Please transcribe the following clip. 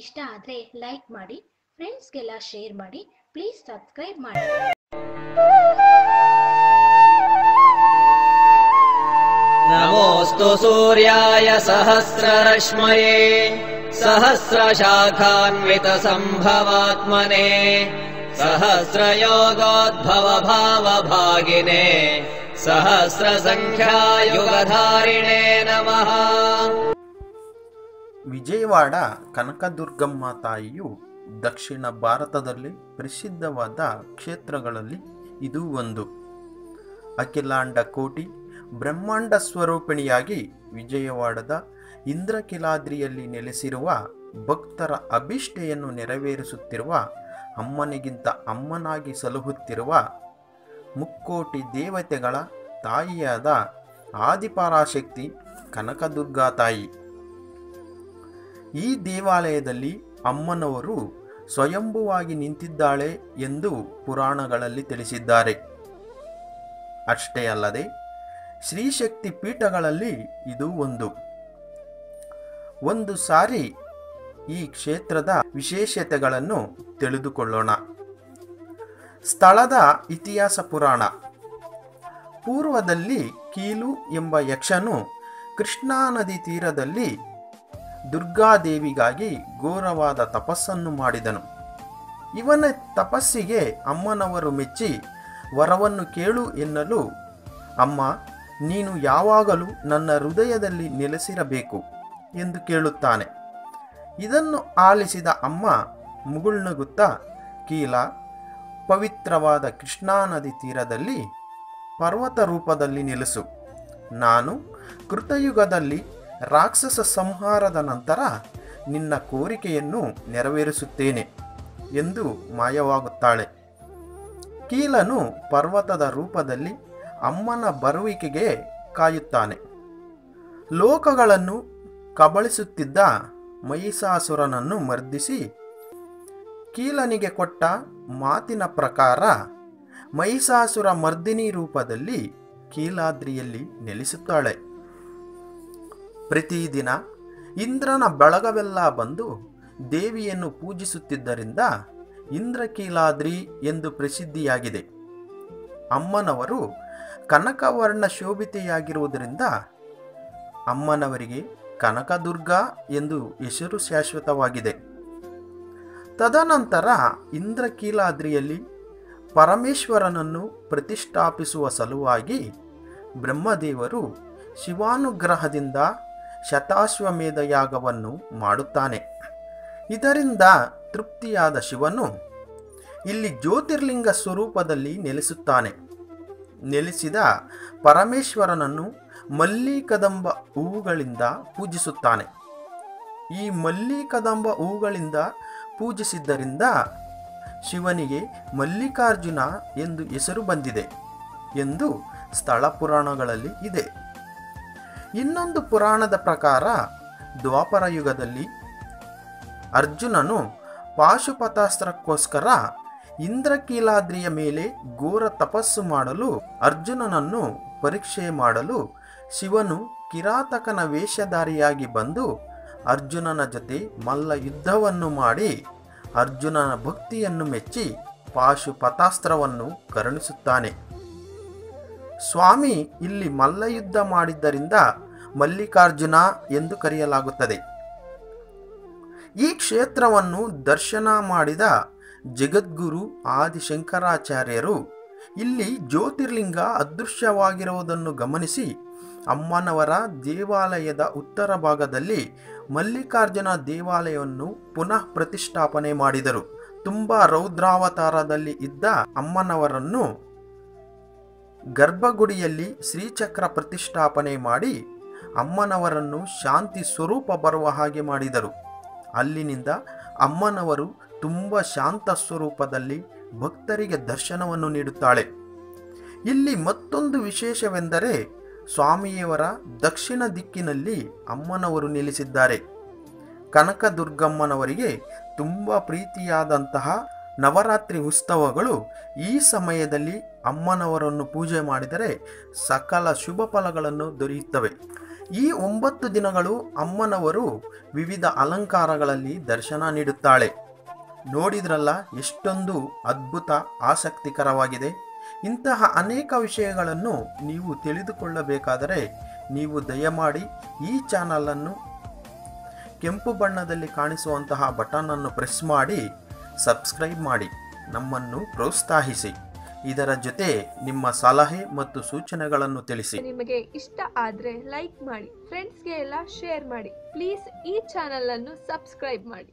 ಇಷ್ಟ ಆದರೆ ಲೈಕ್ ಮಾಡಿ ಫ್ರೆಂಡ್ಸ್ಗೆಲ್ಲ ಶೇರ್ ಮಾಡಿ ಪ್ಲೀಸ್ ಸಬ್ಸ್ಕ್ರೈಬ್ ಮಾಡಿ नमोऽस्तु सूर्याय सहस्ररश्मये सहस्रशाखान्वितसम्भवात्मने सहस्रयोगोद्भवभावभागिने सहस्रसङ्ख्यायुगधारिणे नमः ವಿಜಯವಾಡ ಕನಕದುರ್ಗಮ್ಮ ತಾಯಿಯು ದಕ್ಷಿಣ ಭಾರತದಲ್ಲಿ ಪ್ರಸಿದ್ಧವಾದ ಕ್ಷೇತ್ರಗಳಲ್ಲಿ ಇದು ಒಂದು. ಅಖಿಲಾಂಡ ಕೋಟಿ ಬ್ರಹ್ಮಾಂಡ ಸ್ವರೂಪಿಣಿಯಾಗಿ ವಿಜಯವಾಡದ ಇಂದ್ರಕಿಲಾದ್ರಿಯಲ್ಲಿ ನೆಲೆಸಿರುವ ಭಕ್ತರ ಅಭಿಷ್ಠೆಯನ್ನು ನೆರವೇರಿಸುತ್ತಿರುವ, ಅಮ್ಮನಿಗಿಂತ ಅಮ್ಮನಾಗಿ ಸಲಹುತ್ತಿರುವ ಮುಕ್ಕೋಟಿ ದೇವತೆಗಳ ತಾಯಿಯಾದ ಆದಿಪರಾಶಕ್ತಿ ಕನಕದುರ್ಗಾ ತಾಯಿ. ಈ ದೇವಾಲಯದಲ್ಲಿ ಅಮ್ಮನವರು ಸ್ವಯಂಭುವಾಗಿ ನಿಂತಿದ್ದಾಳೆ ಎಂದು ಪುರಾಣಗಳಲ್ಲಿ ತಿಳಿಸಿದ್ದಾರೆ. ಅಷ್ಟೇ ಅಲ್ಲದೆ, ಶ್ರೀಶಕ್ತಿ ಪೀಠಗಳಲ್ಲಿ ಇದು ಒಂದು. ಒಂದು ಸಾರಿ ಈ ಕ್ಷೇತ್ರದ ವಿಶೇಷತೆಗಳನ್ನು ತಿಳಿದುಕೊಳ್ಳೋಣ. ಸ್ಥಳದ ಇತಿಹಾಸ ಪುರಾಣ. ಪೂರ್ವದಲ್ಲಿ ಕೀಲು ಎಂಬ ಯಕ್ಷನು ಕೃಷ್ಣಾ ನದಿ ತೀರದಲ್ಲಿ ದುರ್ಗಾದೇವಿಗಾಗಿ ಘೋರವಾದ ತಪಸ್ಸನ್ನು ಮಾಡಿದನು. ಇವನ ತಪಸ್ಸಿಗೆ ಅಮ್ಮನವರು ಮೆಚ್ಚಿ ವರವನ್ನು ಕೇಳು ಎನ್ನಲು, ಅಮ್ಮ, ನೀನು ಯಾವಾಗಲೂ ನನ್ನ ಹೃದಯದಲ್ಲಿ ನೆಲೆಸಿರಬೇಕು ಎಂದು ಕೇಳುತ್ತಾನೆ. ಇದನ್ನು ಆಲಿಸಿದ ಅಮ್ಮ ಮುಗುಳ್ನಗುತ್ತಾ, ಕೀಲ, ಪವಿತ್ರವಾದ ಕೃಷ್ಣಾ ನದಿ ತೀರದಲ್ಲಿ ಪರ್ವತ ರೂಪದಲ್ಲಿ ನೆಲೆಸು. ನಾನು ಕೃತಯುಗದಲ್ಲಿ ರಾಕ್ಷಸ ಸಂಹಾರದ ನಂತರ ನಿನ್ನ ಕೋರಿಕೆಯನ್ನು ನೆರವೇರಿಸುತ್ತೇನೆ ಎಂದು ಮಾಯವಾಗುತ್ತಾಳೆ. ಕೀಲನು ಪರ್ವತದ ರೂಪದಲ್ಲಿ ಅಮ್ಮನ ಬರುವಿಕೆಗೆ ಕಾಯುತ್ತಾನೆ. ಲೋಕಗಳನ್ನು ಕಬಳಿಸುತ್ತಿದ್ದ ಮಹಿಷಾಸುರನನ್ನು ಮರ್ದಿಸಿ ಕೀಲನಿಗೆ ಕೊಟ್ಟ ಮಾತಿನ ಪ್ರಕಾರ ಮಹಿಷಾಸುರ ಮರ್ದಿನಿ ರೂಪದಲ್ಲಿ ಕೀಲಾದ್ರಿಯಲ್ಲಿ ನೆಲೆಸುತ್ತಾಳೆ. ಪ್ರತಿದಿನ ಇಂದ್ರನ ಬಳಗವೆಲ್ಲ ಬಂದು ದೇವಿಯನ್ನು ಪೂಜಿಸುತ್ತಿದ್ದರಿಂದ ಇಂದ್ರಕೀಲಾದ್ರಿ ಎಂದು ಪ್ರಸಿದ್ಧಿಯಾಗಿದೆ. ಅಮ್ಮನವರು ಕನಕವರ್ಣ ಶೋಭಿತೆಯಾಗಿರುವುದರಿಂದ ಅಮ್ಮನವರಿಗೆ ಕನಕದುರ್ಗ ಎಂದು ಹೆಸರು ಶಾಶ್ವತವಾಗಿದೆ. ತದನಂತರ ಇಂದ್ರಕೀಲಾದ್ರಿಯಲ್ಲಿ ಪರಮೇಶ್ವರನನ್ನು ಪ್ರತಿಷ್ಠಾಪಿಸುವ ಸಲುವಾಗಿ ಬ್ರಹ್ಮದೇವರು ಶಿವಾನುಗ್ರಹದಿಂದ ಶತಾಶ್ವಮೇಧ ಯಾಗವನ್ನು ಮಾಡುತ್ತಾನೆ. ಇದರಿಂದ ತೃಪ್ತಿಯಾದ ಶಿವನು ಇಲ್ಲಿ ಜ್ಯೋತಿರ್ಲಿಂಗ ಸ್ವರೂಪದಲ್ಲಿ ನೆಲೆಸುತ್ತಾನೆ. ನೆಲೆಸಿದ ಪರಮೇಶ್ವರನನ್ನು ಮಲ್ಲಿಕದಂಬ ಹೂವುಗಳಿಂದ ಪೂಜಿಸುತ್ತಾನೆ. ಈ ಮಲ್ಲಿಕದಂಬ ಹೂವುಗಳಿಂದ ಪೂಜಿಸಿದ್ದರಿಂದ ಶಿವನಿಗೆ ಮಲ್ಲಿಕಾರ್ಜುನ ಎಂದು ಹೆಸರು ಬಂದಿದೆ ಎಂದು ಸ್ಥಳ ಪುರಾಣಗಳಲ್ಲಿ ಇದೆ. ಇನ್ನೊಂದು ಪುರಾಣದ ಪ್ರಕಾರ ದ್ವಾಪರ ಯುಗದಲ್ಲಿ ಅರ್ಜುನನು ಪಾಶುಪತಾಸ್ತ್ರಕ್ಕೋಸ್ಕರ ಇಂದ್ರಕೀಲಾದ್ರಿಯ ಮೇಲೆ ಘೋರ ತಪಸ್ಸು ಮಾಡಲು ಅರ್ಜುನನನ್ನು ಪರೀಕ್ಷೆ ಮಾಡಲು ಶಿವನು ಕಿರಾತಕನ ವೇಷಧಾರಿಯಾಗಿ ಬಂದು ಅರ್ಜುನನ ಜೊತೆ ಮಲ್ಲ ಯುದ್ಧವನ್ನು ಮಾಡಿ ಅರ್ಜುನನ ಭಕ್ತಿಯನ್ನು ಮೆಚ್ಚಿ ಪಾಶುಪತಾಸ್ತ್ರವನ್ನು ಕರುಣಿಸುತ್ತಾನೆ. ಸ್ವಾಮಿ ಇಲ್ಲಿ ಮಲ್ಲಯುದ್ಧ ಮಾಡಿದ್ದರಿಂದ ಮಲ್ಲಿಕಾರ್ಜುನ ಎಂದು ಕರೆಯಲಾಗುತ್ತದೆ. ಈ ಕ್ಷೇತ್ರವನ್ನು ದರ್ಶನ ಮಾಡಿದ ಜಗದ್ಗುರು ಆದಿಶಂಕರಾಚಾರ್ಯರು ಇಲ್ಲಿ ಜ್ಯೋತಿರ್ಲಿಂಗ ಅದೃಶ್ಯವಾಗಿರುವುದನ್ನು ಗಮನಿಸಿ, ಅಮ್ಮನವರ ದೇವಾಲಯದ ಉತ್ತರ ಭಾಗದಲ್ಲಿ ಮಲ್ಲಿಕಾರ್ಜುನ ದೇವಾಲಯವನ್ನು ಪುನಃ ಪ್ರತಿಷ್ಠಾಪನೆ ಮಾಡಿದರು. ತುಂಬ ರೌದ್ರಾವತಾರದಲ್ಲಿ ಇದ್ದ ಅಮ್ಮನವರನ್ನು ಗರ್ಭಗುಡಿಯಲ್ಲಿ ಶ್ರೀಚಕ್ರ ಪ್ರತಿಷ್ಠಾಪನೆ ಮಾಡಿ ಅಮ್ಮನವರನ್ನು ಶಾಂತಿ ಸ್ವರೂಪ ಬರುವ ಹಾಗೆ ಮಾಡಿದರು. ಅಲ್ಲಿನಿಂದ ಅಮ್ಮನವರು ತುಂಬ ಶಾಂತ ಸ್ವರೂಪದಲ್ಲಿ ಭಕ್ತರಿಗೆ ದರ್ಶನವನ್ನು ನೀಡುತ್ತಾಳೆ. ಇಲ್ಲಿ ಮತ್ತೊಂದು ವಿಶೇಷವೆಂದರೆ ಸ್ವಾಮಿಯವರ ದಕ್ಷಿಣ ದಿಕ್ಕಿನಲ್ಲಿ ಅಮ್ಮನವರು ನಿಲ್ಲಿಸಿದ್ದಾರೆ. ಕನಕದುರ್ಗಮ್ಮನವರಿಗೆ ತುಂಬ ಪ್ರೀತಿಯಾದಂತಹ ನವರಾತ್ರಿ ಉತ್ಸವಗಳು ಈ ಸಮಯದಲ್ಲಿ ಅಮ್ಮನವರನ್ನು ಪೂಜೆ ಮಾಡಿದರೆ ಸಕಲ ಶುಭ ಫಲಗಳನ್ನು ದೊರೆಯುತ್ತವೆ. ಈ ಒಂಬತ್ತು ದಿನಗಳು ಅಮ್ಮನವರು ವಿವಿಧ ಅಲಂಕಾರಗಳಲ್ಲಿ ದರ್ಶನ ನೀಡುತ್ತಾಳೆ. ನೋಡಿದ್ರಲ್ಲ ಎಷ್ಟೊಂದು ಅದ್ಭುತ, ಆಸಕ್ತಿಕರವಾಗಿದೆ. ಇಂತಹ ಅನೇಕ ವಿಷಯಗಳನ್ನು ನೀವು ತಿಳಿದುಕೊಳ್ಳಬೇಕಾದರೆ ನೀವು ದಯಮಾಡಿ ಈ ಚಾನಲನ್ನು ಕೆಂಪು ಬಣ್ಣದಲ್ಲಿ ಕಾಣಿಸುವಂತಹ ಬಟನನ್ನು ಪ್ರೆಸ್ ಮಾಡಿ, ಸಬ್ಸ್ಕ್ರೈಬ್ ಮಾಡಿ, ನಮ್ಮನ್ನು ಪ್ರೋತ್ಸಾಹಿಸಿ. ಇದರ ಜೊತೆ ನಿಮ್ಮ ಸಲಹೆ ಮತ್ತು ಸೂಚನೆಗಳನ್ನು ತಿಳಿಸಿ. ನಿಮಗೆ ಇಷ್ಟ ಆದ್ರೆ ಲೈಕ್ ಮಾಡಿ ಫ್ರೆಂಡ್ಸ್ಗೆ ಎಲ್ಲ ಶೇರ್ ಮಾಡಿ. ಪ್ಲೀಸ್ ಈ ಚಾನಲ್ ಅನ್ನು ಸಬ್ಸ್ಕ್ರೈಬ್ ಮಾಡಿ.